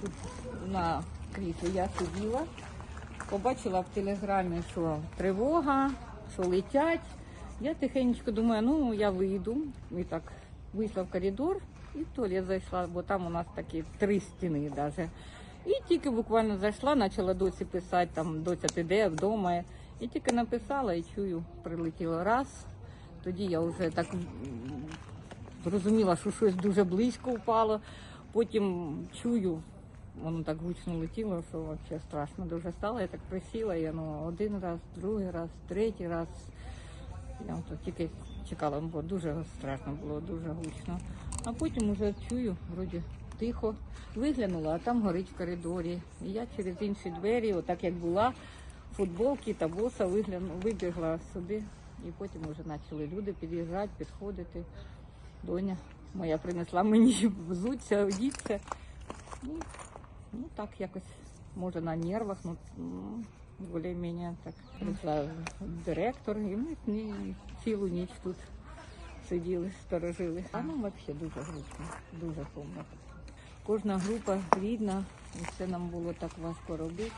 Тут на кріслі я сиділа, побачила в телеграмі, що тривога, що летять. Я тихенько думаю, ну я вийду. І так вийшла в коридор і в туалет зайшла, бо там у нас такі три стіни навіть. І тільки буквально зайшла, почала доці писати, там доця ти де вдома. І тільки написала і чую, прилетіло раз. Тоді я вже так зрозуміла, що щось дуже близько впало. Потім чую, воно так гучно летіло, що взагалі страшно дуже стало. Я так присіла, і воно один раз, другий раз, третій раз. Я от тільки чекала, бо дуже страшно було, дуже гучно. А потім вже чую, вроді тихо, виглянула, а там горить в коридорі. І я через інші двері, отак як була, футболки та боса вигляну, вибігла сюди. І потім вже почали люди під'їжджати, підходити. Доня моя принесла мені взуться, одіться. Ну, ну так якось, може на нервах, ну більш-менш так. Прийшла директор, і ми ні, цілу ніч тут сиділи, сторожили. А нам взагалі дуже грустно, дуже сумно. Кожна група рідна, і це нам було так важко робити.